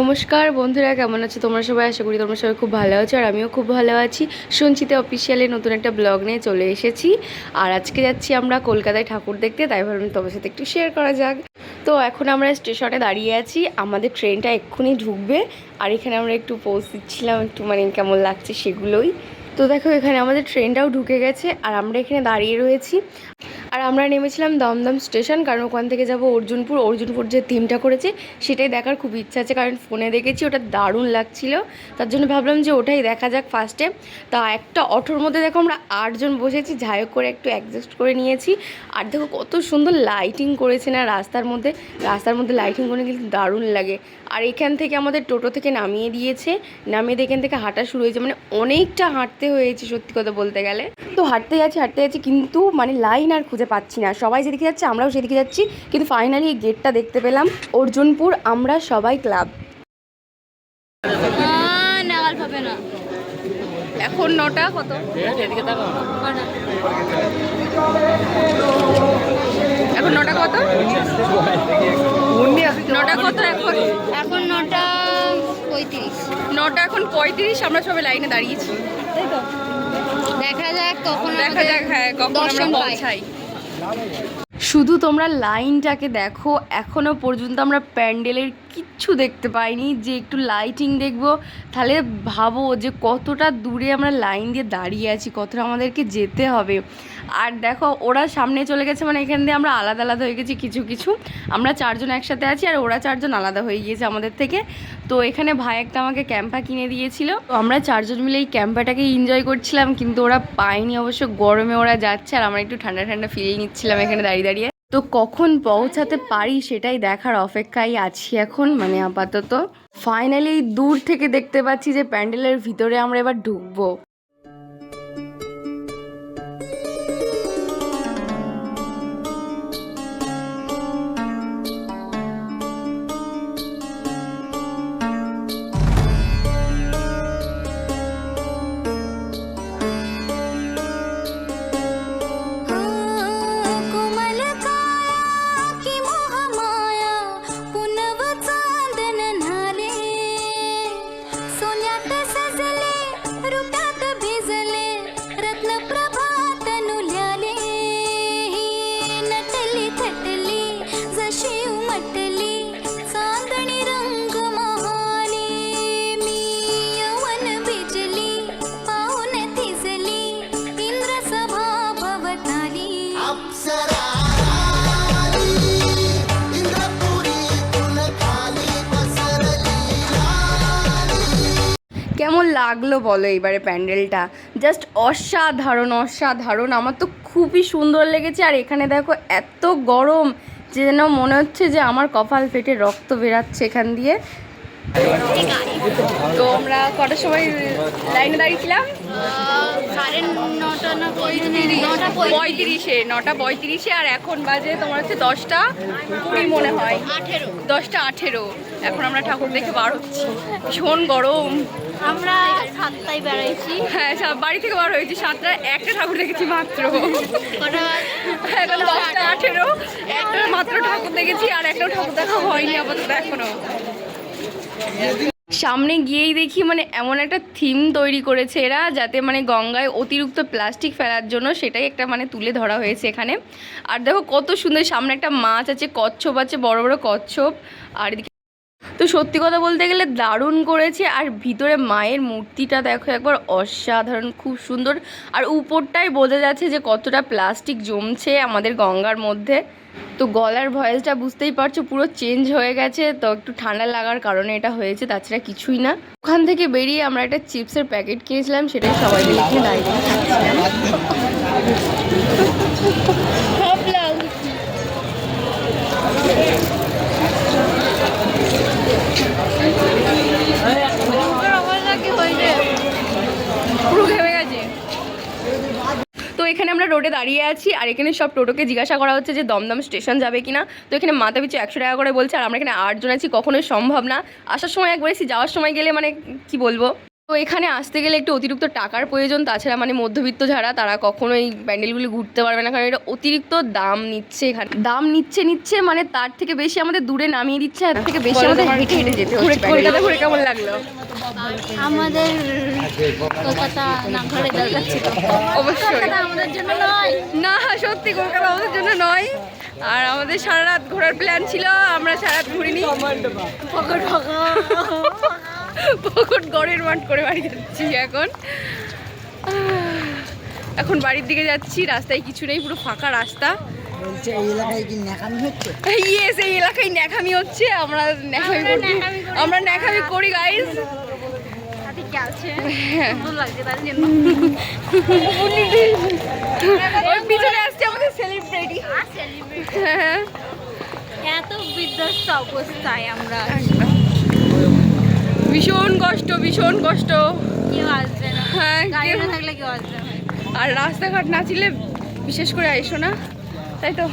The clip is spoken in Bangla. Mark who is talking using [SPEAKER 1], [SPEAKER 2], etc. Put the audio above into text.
[SPEAKER 1] নমস্কার বন্ধুরা, কেমন আছো? তোমরা সবাই আশা করি তোমরা সবাই খুব ভালো আছো আর আমিও খুব ভালো আছি। সঞ্চিতা অফিসিয়ালে নতুন একটা ব্লগ নিয়ে চলে এসেছি। আর আজকে যাচ্ছি আমরা কলকাতায় ঠাকুর দেখতে, তাই ভাবলাম তোমার সাথে একটু শেয়ার করা যাক। তো এখন আমরা স্টেশনে দাঁড়িয়ে আছি। আমাদের ট্রেনটা এক্ষুনি ঢুকবে। আর এখানে আমরা একটু পোজ দিচ্ছিলাম, একটু মানে কেমন লাগছে সেগুলোই। তো দেখো, এখানে আমাদের ট্রেনটাও ঢুকে গেছে। আর আমরা এখানে দাঁড়িয়ে রয়েছি। আর আমরা নেমেছিলাম দমদম স্টেশন, কারণ ওখান থেকে যাব অর্জুনপুর। অর্জুনপুর যে থিমটা করেছে, সেটাই দেখার খুব ইচ্ছা আছে, কারণ ফোনে দেখেছি, ওটা দারুণ লাগছিল। তার জন্য ভাবলাম যে ওটাই দেখা যাক ফার্স্টে তা একটা অটোর মধ্যে দেখো আমরা আটজন বসেছি হোক করে একটু অ্যাডজাস্ট করে নিয়েছি। আর দেখো কত সুন্দর লাইটিং করেছে না রাস্তার মধ্যে। রাস্তার মধ্যে লাইটিং করে কিন্তু দারুণ লাগে। আর এখান থেকে আমাদের টোটো থেকে নামিয়ে দিয়েছে। নামিয়ে দিয়ে এখান থেকে হাঁটা শুরু হয়েছে। মানে অনেকটা হাঁটতে হয়েছে সত্যি কথা বলতে গেলে। তো হাঁটতে যাচ্ছি হাঁটতে যাচ্ছি, কিন্তু মানে লাইন আর খুঁজে পাচ্ছি না। সবাই যেদিকে যাচ্ছে আমরাও সেদিকে যাচ্ছি। কিন্তু ফাইনালি এই গেটটা দেখতে পেলাম। অর্জুনপুর আমরা সবাই ক্লাব এখন নটা কত? এখন নটা কত? নটা কত এখন?
[SPEAKER 2] এখন নটা পঁয়ত্রিশ।
[SPEAKER 1] নটা এখন পঁয়ত্রিশ আমরা সবাই লাইনে দাঁড়িয়েছি। তাই তো?
[SPEAKER 2] দেখা যাক কখন
[SPEAKER 1] দেখা যাক হ্যাঁ কখন আমরা
[SPEAKER 2] পৌঁছাই। Давай,
[SPEAKER 1] давай. শুধু তোমরা লাইনটাকে দেখো, এখনও পর্যন্ত আমরা প্যান্ডেলের কিচ্ছু দেখতে পাইনি। যে একটু লাইটিং দেখব, তাহলে ভাবো যে কতটা দূরে আমরা লাইন দিয়ে দাঁড়িয়ে আছি, কতটা আমাদেরকে যেতে হবে। আর দেখো, ওরা সামনে চলে গেছে মানে এখান দিয়ে আমরা আলাদা আলাদা হয়ে গেছি কিছু কিছু। আমরা চারজন একসাথে আছি আর ওরা চারজন আলাদা হয়ে গিয়েছে আমাদের থেকে। তো এখানে ভাই একটা আমাকে ক্যাম্পা কিনে দিয়েছিল। তো আমরা চারজন মিলে এই ক্যাম্পাটাকে এনজয় করছিলাম, কিন্তু ওরা পায়নি, অবশ্য গরমে ওরা যাচ্ছে আর আমরা একটু ঠান্ডা ঠান্ডা ফিল নিচ্ছিলাম এখানে দাঁড়িয়ে দাঁড়িয়ে। তো কখন পৌঁছাতে পারি সেটাই দেখার অপেক্ষায় আছি এখন মানে আপাতত। ফাইনালি দূর থেকে দেখতে পাচ্ছি যে প্যান্ডেলের ভিতরে আমরা এবার ঢুকবো। কেমন লাগল বলো এবারে প্যান্ডেলটা? জাস্ট অসাধারণ অসাধারণ। আমার তো খুবই সুন্দর লেগেছে। আর এখানে দেখো এত গরম যে যেন মনে হচ্ছে যে আমার কপাল ফেটে রক্ত বেরাচ্ছে এখান দিয়ে। তো আমরা কটার সময় লাইনে দাঁড়িয়েছিলাম?
[SPEAKER 2] পঁয়ত্রিশে নটা
[SPEAKER 1] পঁয়ত্রিশে। আর এখন বাজে তোমার হচ্ছে দশটা কুড়ি মনে হয়। দশটা আঠেরো। এখন আমরা ঠাকুর দেখে বার হচ্ছি। ভীষণ গরম।
[SPEAKER 2] আমরা সাতটায় বেড়াইছি।
[SPEAKER 1] হ্যাঁ বাড়ি থেকে বার হয়েছি। সাতটা একটা ঠাকুর দেখেছি মাত্র। এখন দশটা আঠেরো। একটা মাত্র ঠাকুর দেখেছি আর একটাও ঠাকুর দেখা হয়নি আপাতত এখনও। সামনে গিয়েই দেখি মানে এমন একটা থিম তৈরি করেছে এরা যাতে মানে গঙ্গায় অতিরিক্ত প্লাস্টিক ফেলার জন্য সেটাই একটা মানে তুলে ধরা হয়েছে এখানে। আর দেখো কত সুন্দর সামনে একটা মাছ আছে কচ্ছপ আছে বড় বড় কচ্ছপ। আর এদিকে তো সত্যি কথা বলতে গেলে দারুণ করেছে। আর ভিতরে মায়ের মূর্তিটা দেখো একবার অসাধারণ, খুব সুন্দর। আর উপরটাই বোঝা যাচ্ছে যে কতটা প্লাস্টিক জমছে আমাদের গঙ্গার মধ্যে। তো গলার ভয়েসটা বুঝতেই পারছ, পুরো চেঞ্জ হয়ে গেছে। তো একটু ঠান্ডা লাগার কারণে এটা হয়েছে, তাছাড়া কিছুই না। ওখান থেকে বেরিয়ে আমরা একটা চিপসের প্যাকেট কিনেছিলাম সেটাই সবাই মিলে খেয়ে দাঁড়িয়ে দাঁড়িয়ে খাচ্ছিলাম। পুরো ঘেমে গেছে তো এখানে আমরা রোডে দাঁড়িয়ে আছি আর এখানে সব টোটোকে জিজ্ঞাসা করা হচ্ছে যে দমদম স্টেশন যাবে কিনা। তো এখানে মাথা পিছু একশো টাকা করে বলছে আর আমরা এখানে আটজন আছি, কখনোই সম্ভব না। আসার সময় একবার এসেছি, যাওয়ার সময় গেলে মানে কি বলব? তো এখানে আসতে গেলে একটু অতিরিক্ত টাকার প্রয়োজন তাছাড়া মানে মধ্যবিত্ত যারা তারা কখনো এই প্যান্ডেলগুলি ঘুরতে পারবে না কারণ এটা অতিরিক্ত দাম নিচ্ছে এখানে। দাম নিচ্ছে নিচ্ছে মানে তার থেকে বেশি আমাদের দূরে নামিয়ে দিচ্ছে আর তার থেকে বেশি আমাদের হেঁটে হেঁটে যেতে হচ্ছে কলকাতা ঘুরে কেমন লাগল?
[SPEAKER 2] আমাদের কলকাতা না ঘরে দরকার ছিল
[SPEAKER 1] অবশ্যই।
[SPEAKER 2] আমাদের জন্য নয়।
[SPEAKER 1] না সত্যি কলকাতা আমাদের জন্য নয়। আর আমাদের সারা রাত ঘোরার প্ল্যান ছিল আমরা সারা রাত ঘুরিনি।
[SPEAKER 2] পকট
[SPEAKER 1] পকট গড়ের মাঠ করে বাড়ি যাচ্ছি এখন। এখন বাড়ির দিকে যাচ্ছি রাস্তায় কিছু নেই পুরো ফাঁকা রাস্তা।
[SPEAKER 3] এলাকায় কি হচ্ছে?
[SPEAKER 1] ইয়েস এই এলাকায় ন্যাকামি হচ্ছে আমরা ন্যাকামি
[SPEAKER 2] আমরা
[SPEAKER 1] করি। আমরা ন্যাকামি ওই পিছনে আসছে আমাদের সেলিব্রিটি
[SPEAKER 2] এত বিধ্বস্ত অবস্থায় আমরা
[SPEAKER 1] কষ্ট ভীষণ কষ্ট।
[SPEAKER 2] কেউ আসবে না।
[SPEAKER 1] হ্যাঁ
[SPEAKER 2] গাড়ি না থাকলে কেউ আসবে না।
[SPEAKER 1] আর রাস্তাঘাট না ছিলে বিশেষ করে এসো না। তাই তো।